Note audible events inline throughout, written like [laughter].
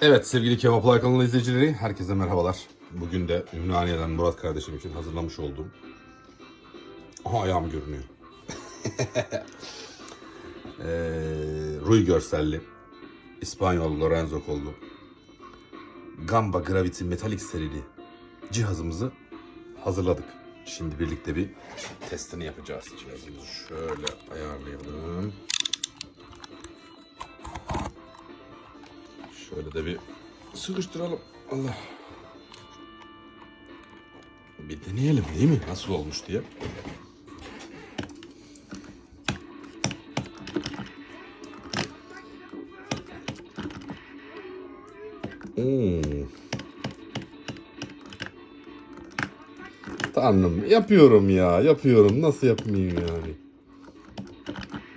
Evet sevgili Kebaplar kanalı izleyicileri herkese merhabalar. Bugün de Ümraniye'den Murat kardeşim için hazırlamış olduğum... Aha ayağım görünüyor. [laughs] ee, Rui görselli, İspanyol Lorenzo kollu, Gamba Gravity Metalik serili cihazımızı hazırladık. Şimdi birlikte bir testini yapacağız. Cihazımızı şöyle ayarlayalım. Şöyle de bir sıkıştıralım. Allah. Bir deneyelim değil mi? Nasıl olmuş diye. Hmm. Tanrım yapıyorum ya yapıyorum nasıl yapmayayım yani.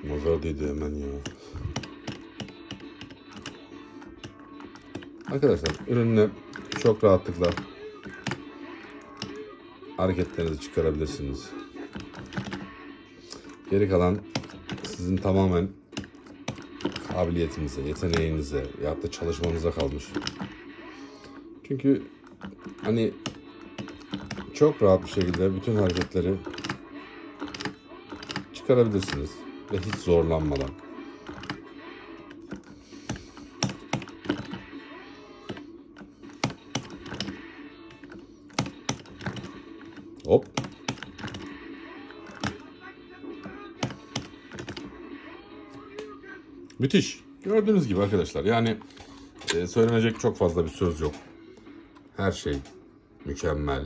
Nazar değdi hemen ya. Arkadaşlar ürünle çok rahatlıkla hareketlerinizi çıkarabilirsiniz. Geri kalan sizin tamamen kabiliyetinize, yeteneğinize ya da çalışmanıza kalmış. Çünkü hani çok rahat bir şekilde bütün hareketleri çıkarabilirsiniz ve hiç zorlanmadan. Hop. Müthiş. Gördüğünüz gibi arkadaşlar yani e, söylenecek çok fazla bir söz yok. Her şey mükemmel.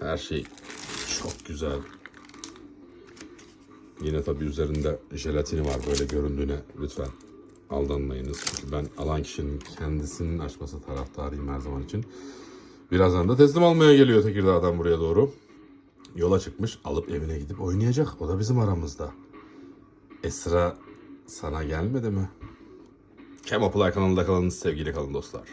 Her şey çok güzel. Yine tabi üzerinde jelatini var böyle göründüğüne lütfen aldanmayınız. Çünkü ben alan kişinin kendisinin açması taraftarıyım her zaman için. Birazdan da teslim almaya geliyor Tekirdağ'dan buraya doğru. Yola çıkmış alıp evine gidip oynayacak. O da bizim aramızda. Esra sana gelmedi mi? Kemapılay kanalında kalın sevgili kalın dostlar.